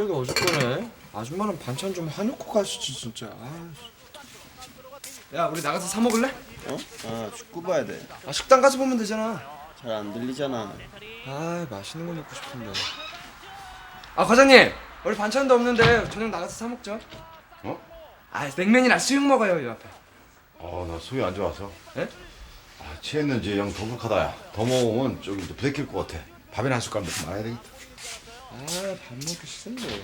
쓰레기 어저께네. 아줌마는 반찬 좀 해놓고 가시지 진짜. 아이씨. 야 우리 나가서 사 먹을래? 어? 아 축구 봐야 돼. 아 식당 가서 보면 되잖아. 잘 안 들리잖아. 아 맛있는 거 먹고 싶은데. 아 과장님 우리 반찬도 없는데 저녁 나가서 사 먹죠. 어? 아 냉면이나 수육 먹어요 이 앞에. 어, 나 속이 안 좋아서. 에? 아, 취했는지 영 더부룩하다 야. 더 먹으면 조금 더 부대낄 것 같아. 밥이나 한 숟갈 먹고 말아야 되겠다. 아밥 먹기 싫은데.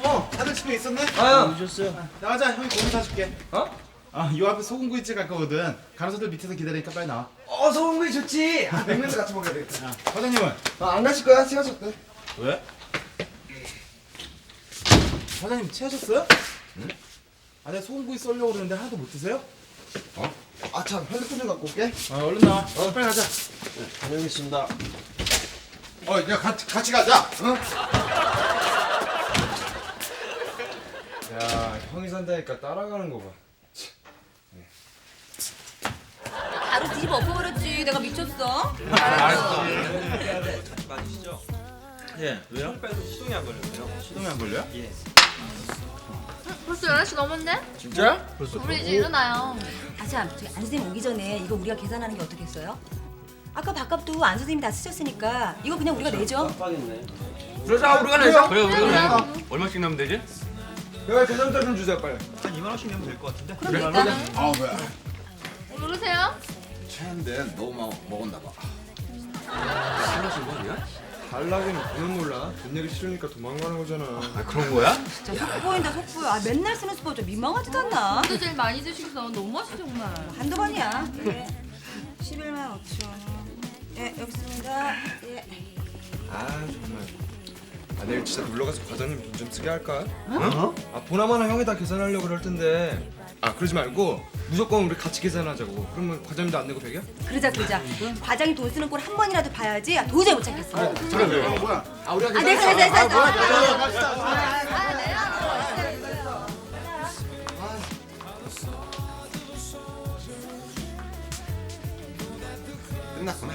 어, 다들 집에 있었네? 아야. 오셨어요? 나가자, 형이 고기 사줄게. 어? 아, 요 앞에 소금구이집 갈 거거든. 간호사들 밑에서 기다리니까 빨리 나와. 어 소금구이 좋지. 아, 냉면도 같이 먹어야 되겠다. 야, 과장님은? 아 안 가실 거야? 시간 줬대. 왜? 과장님 체하셨어요? 응? 아, 내가 소금구이 썰려고 그러는데 하나도 못 드세요? 아참 핸드폰 좀 갖고 올게. 아, 얼른 나와. 어, 빨리 가자. 다녀오겠습니다. 어, 야, 같이, 같이 가자. 응? 야 형이 산다니까 따라가는 거 봐. 바로 뒤집어 엎어버렸지. 내가 미쳤어? 예, 왜요? 시동이 안 걸려요? 벌써 11시 넘었네? 진짜? 우리 이제 일어나요. 아 참, 저기 안 선생님 오기 전에 이거 우리가 계산하는 게 어떻겠어요? 아까 밥값도 안 선생님이 다 쓰셨으니까 이거 그냥 우리가 내죠. 깜빡했네. 그러자 우리가 내자. 그래 우리가 얼마씩 내면 되지? 여기 계산자 좀 주세요 빨리. 그럼 일단 아, 왜? 모르세요? 취한데 너무 막 먹었나 봐. 달라고는 그건 몰라. 돈 내기 싫으니까 도망가는 거잖아. 아 그런 거야? 진짜 속보인다 속보야. 아, 맨날 쓰는 수법 좀 민망하지도 않나? 또 제일 많이 드시고서 너무 맛있어 정말. 한두 번이야. 네. 11만 5천 원. 예, 여기 있습니다. 예. 아 정말. 아 내일 진짜 놀러 가서 과장님 돈 좀 쓰게 할까? 어? 아 보나마나 형이 다 계산하려고 그럴 텐데. 아 그러지 말고 무조건 우리 같이 계산하자고. 그러면 과장님도 안 내고 배겨? 그러자 그러자. 과장이 돈 쓰는 꼴 한 번이라도 봐야지. 아, 도저히 못 참겠어. 아, 아 우리가 내가 내가 내가 내가. 끝났구나.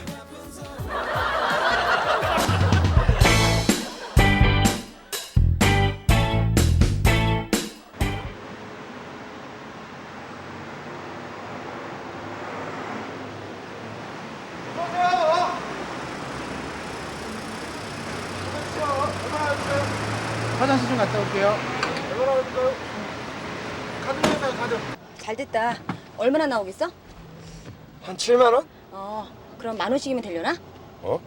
화장실 좀 갔다 올게요. 잘 됐다. 얼마나 나오겠어? 한 7만 원? 어, 그럼 만 원씩이면 되려나? 어?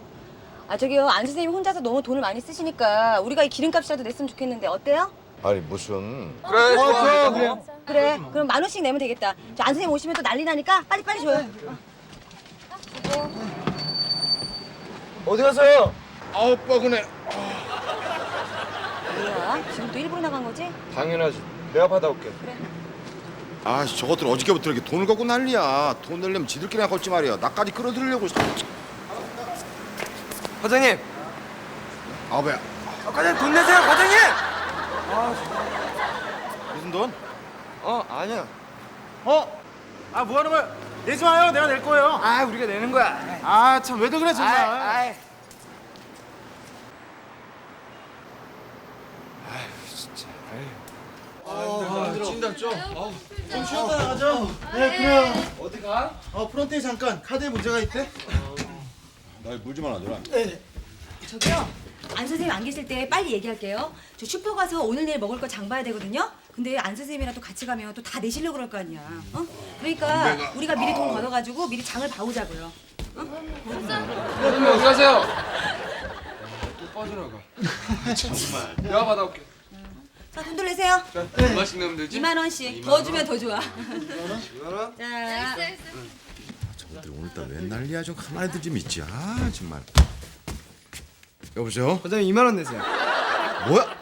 아 저기요 안 선생님 혼자서 너무 돈을 많이 쓰시니까 우리가 이 기름값이라도 냈으면 좋겠는데 어때요? 아니, 무슨. 그래 좋아. 그래. 그래 그럼 만 원씩 내면 되겠다 저 안 선생님 오시면 또 난리 나니까 빨리 빨리 줘요 어디 가세요? 아우, 뻐근해. 지금 또 일부러 나간 거지? 당연하지. 내가 받아올게. 아, 저것들 어저께부터 이렇게 돈을 갖고 난리야. 돈 내려면 지들끼리나 걸지 말이야. 나까지 끌어들이려고. 과장님. 아, 왜? 아, 과장님 돈 내세요 과장님. 무슨 돈? 어 아니야. 어? 아, 뭐 하는 거야? 내지 마요. 내가 낼 거예요. 아 우리가 내는 거야. 아, 참, 왜들 그래, 정말. 아이, 아이. 아, 찐다 좀. 아, 좀 쉬었다 나가자. 네, 그래요. 어디 가? 어, 프론트에 잠깐 카드에 문제가 있대. 날 물 좀 하나 줘라. 저기요 안 선생님 안 계실 때 빨리 얘기할게요 저 슈퍼 가서 오늘 내일 먹을 거 장 봐야 되거든요 근데 안 선생님이랑 또 같이 가면 또 다 내시려고 그럴 거 아니야 어? 그러니까 우리가 미리 돈 걷어가지고 미리 장을 봐오자고요 과장님 어디 가세요? 또 빠져나가. 정말. 내가 받아올게. 자 돈 돌리세요 얼마씩 내면 되지? 2만 원씩 더 주면 더 좋아 이거는 자 저것들 오늘따라 웬 난리야. 좀 가만히들 좀 있지. 아, 정말. 여보세요? 과장님 2만 원 내세요. 뭐야?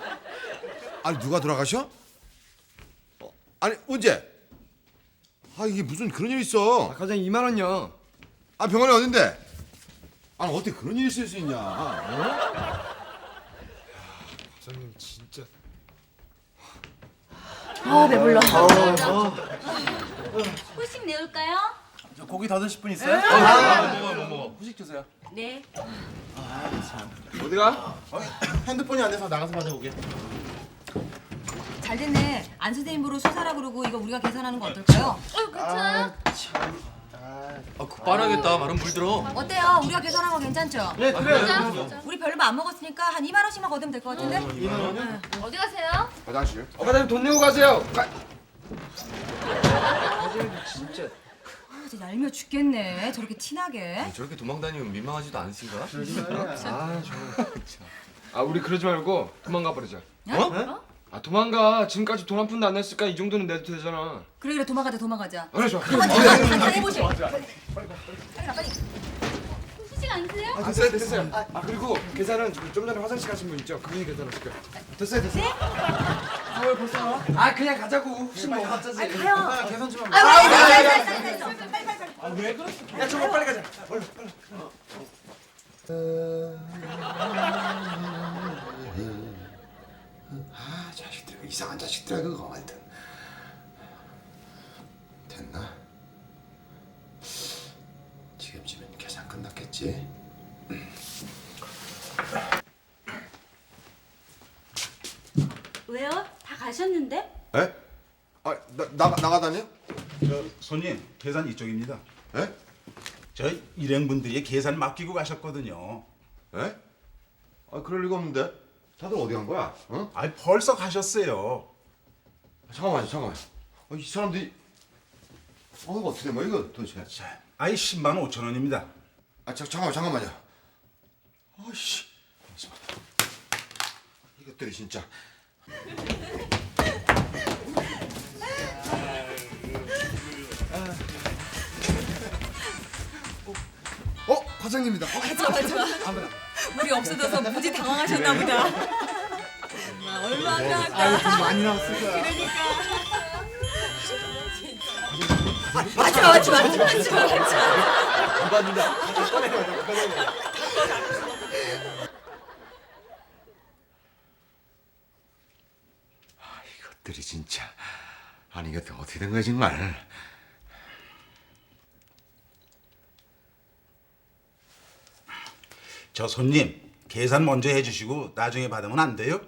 아니 누가 돌아가셔? 어, 아니 언제? 아 이게 무슨 그런 일 아, 있어? 과장님 2만 원요. 아 병원이 어딘데? 아니 어떻게 그런 일이 있을 수 있냐? 어? 과장님 진짜. 어 배불러 후식 내올까요? 저 고기 더 드실 분 있어요? 후식 주세요. 네. 어디 가? 핸드폰이 안 돼서 나가서 받아오게. 잘 됐네. 안 선생님으로 수사라 그러고 이거 우리가 계산하는 거 어떨까요? 어, 괜찮아요? 아, 그 빠르겠다. 말은 물 들어. 어때요? 우리가 계산한 거 괜찮죠? 네 그래요. 진짜? 우리 별로 안 먹었으니까 한 2만 원씩만 걷으면 될 것 같은데? 어디 가세요? 화장실. 어 과장님 돈 내고 가세요. 가... 아, 진짜 얄미워 죽겠네. 저렇게 티나게. 저렇게 도망다니면 민망하지도 않으신가? 아 정말. 아 우리 그러지 말고 도망가 버리자. 어? 아 도망가. 지금까지 돈 한 푼도 안 냈으니까 이 정도는 내도 되잖아. 그래 그래 도망가자 도망가자. 그래 좋아. 한잔 해보시. 빨리 가 빨리. 후식 안 드세요? 아 됐어요 됐어요. 아 그리고 계산은 좀 전에 화장실 가신 분 있죠? 그분이 계산하실게요. 됐어요 됐어요. 아왜 벌써? 아 그냥 가자고. 혹시 뭐 가짜지. 아니 가요. 아 계산 좀 하면. 아 빨리 빨리 빨리 빨리 빨리 빨리 빨리. 아왜 그래? 야 저거 빨리 가자. 아 자식들 그 이상한 자식들아 그거 하여튼 됐나? 지금쯤엔 계산 끝났겠지? 왜요? 다 가셨는데? 에? 아 나, 나가 나가다니요? 저 손님 계산 이쪽입니다. 에? 저 일행분들이 계산 맡기고 가셨거든요. 에? 아 그럴 리가 없는데 다들 어디 간 거야? 어? 아 벌써 가셨어요. 잠깐만요 잠깐만. 아, 이 사람들이 어 이거 어떻게 된 거야 이거 도대체? 자, 아이 10만 5천 원입니다. 아 자, 잠깐만 잠깐만요. 아씨 이것들이 진짜. 어. 어, 맞아 맞아. 우리 없어져서 무지 당황하셨나 보다. 얼마나 할까? 돈 많이 나왔을 거야. 맞아 맞아 맞아 맞아 맞아. 이것들이 진짜 아니 이게 어떻게 된 거야 정말? 저 손님 계산 먼저 해주시고 나중에 받으면 안 돼요?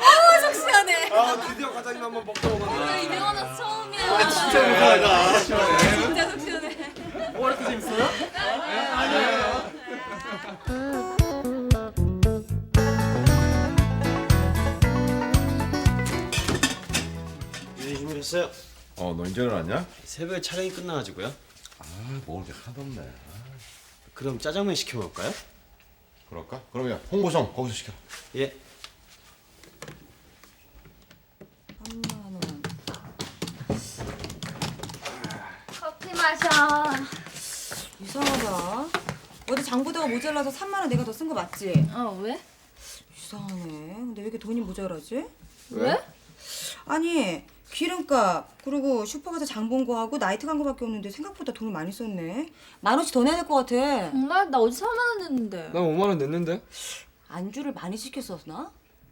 아 속시원해. 아 드디어 과장님 한번 먹다. 오늘 200원 와서 처음이야. 진짜 네 준비했어요. 어 너 이제 일어났냐? 새벽에 촬영이 끝나가지고요. 아 먹을 게 하나도 없네. 그럼 짜장면 시켜 먹을까요? 그럴까? 그러면 홍보성 거기서 시켜. 예. 3만 원. 커피 마셔. 이상하다. 어디 장 보다가 모자라서 3만 원 내가 더 쓴 거 맞지? 어, 왜? 이상하네. 근데 왜 이렇게 돈이 모자라지? 왜? 아니 기름값 그리고 슈퍼 가서 장 본 거 하고 나이트 간 거밖에 없는데 생각보다 돈을 많이 썼네. 만 원씩 더 내야 될 것 같아. 정말? 나 어제 4만 원 냈는데. 나 5만 원 냈는데. 안주를 많이 시켰었나?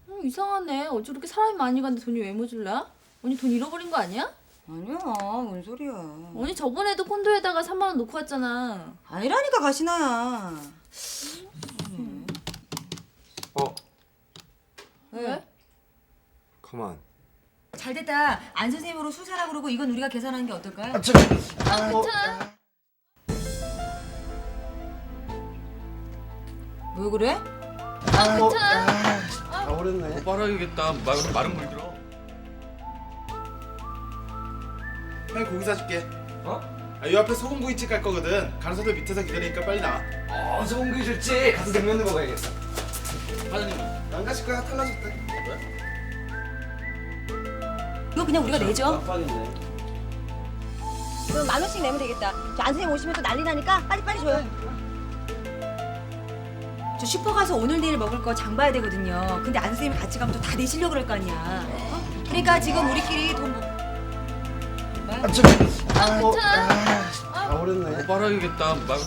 어, 이상하네. 어제 그렇게 사람이 많이 갔는데 돈이 왜 모질라? 언니 돈 잃어버린 거 아니야? 아니야, 뭔 소리야. 언니 저번에도 콘도에다가 3만 원 놓고 왔잖아. 아니라니까 가시나야. 어 왜? 가만. 잘 됐다. 안 선생님으로 수사라 그러고 이건 우리가 계산하는 게 어떨까요? 아, 괜찮아. 왜 그래? 아, 괜찮아. 다 오렸네. 빠르겠다. 말, 말은 물 들어. 형이 고기 사줄게. 어? 아, 이 앞에 소금구이집 갈 거거든. 간호사들 밑에서 기다리니까 빨리 나와. 어 소금구이 좋지. 가서 냉면도 먹어야겠어. 과장님. 안 가실 거야? 탈라졌대. 이거 그냥 우리가 내죠. 그럼 만 원씩 내면 되겠다. 저 안 선생님 오시면 또 난리 나니까 빨리 빨리 줘요. 저 슈퍼 가서 오늘 내일 먹을 거 장 봐야 되거든요. 근데 안 선생님 같이 가면 또 다 내시려고 그럴 거 아니야. 어? 그러니까 지금 우리끼리 돈 뭐... 아, 괜찮아. 아, 가버렸네. 못 빨아야겠다. 막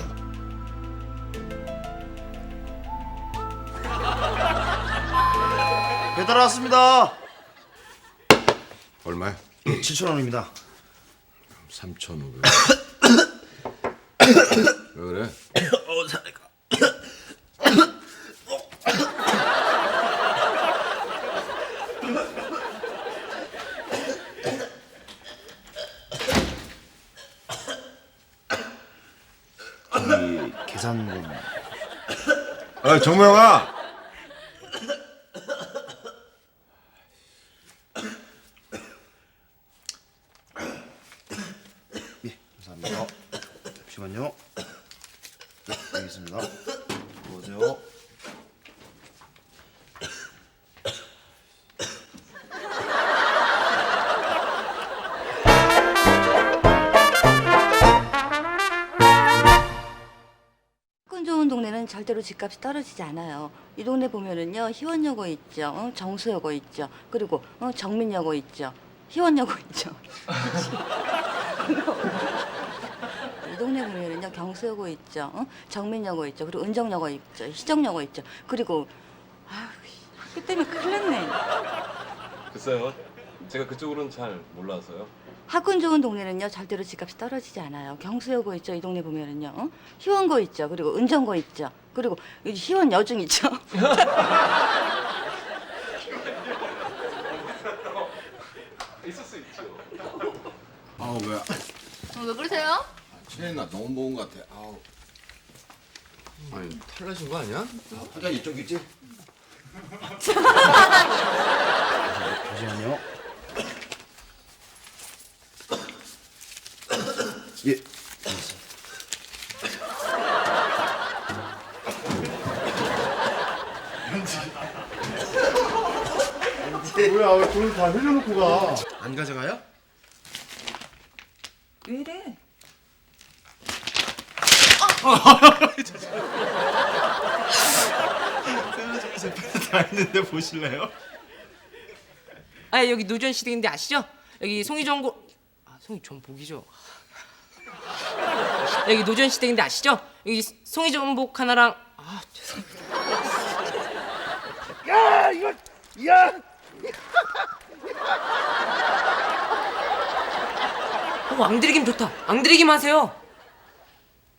배달 왔습니다. 얼마야? 7천 원입니다. 3,500. 왜 그래? 어. 이 계산금 아, 정모영아. 예, 감사합니다. 잠시만요. 있습니다. 보세요. 좋은 동네는 절대로 집값이 떨어지지 않아요. 이 동네 보면은요 희원여고 있죠, 어, 정수여고 있죠, 그리고 어, 정민여고 있죠, 희원여고 있죠. 이 동네 보면은요 경수여고 있죠, 어, 정민여고 있죠, 그리고 은정여고 있죠, 희정여고 있죠, 그리고 아 학교 때문에 큰일 났네. 글쎄요. 제가 그쪽으로는 잘 몰라서요. 학군 좋은 동네는요 절대로 집값이 떨어지지 않아요. 경수여고 있죠, 이 동네 보면은요, 어? 희원고 있죠, 그리고 은정고 있죠, 그리고 여기 희원 여중 있죠. 있을 수 있죠. 아우, 뭐야. 어, 왜 그러세요? 체나 너무 먹은 것 같아. 아우. 아니 탈나신 거 아니야? 한잔 이쪽 있지? 잠시만요. 예. 뭐야 왜 돈을 다 흘려놓고 가? 안 가져가요? 왜 다 했는데 보실래요? 아 여기 노전 시대인데 아시죠? 여기 송이전고 아 송이전복이죠. 여기 노전 시대인데 아시죠? 여기 송이전복 하나랑 아 죄송합니다. 야 이거 야. 어, 앙드리김 좋다. 앙드리김 하세요.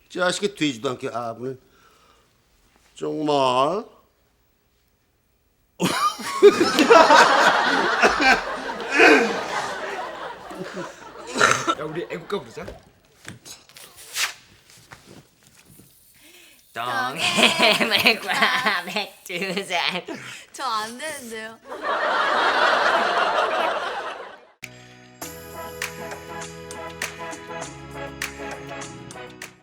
자식이 되지도 않게 아분을 정말 야 우리 애국가 부르자. 동해물과 백두산 저안 되는데요.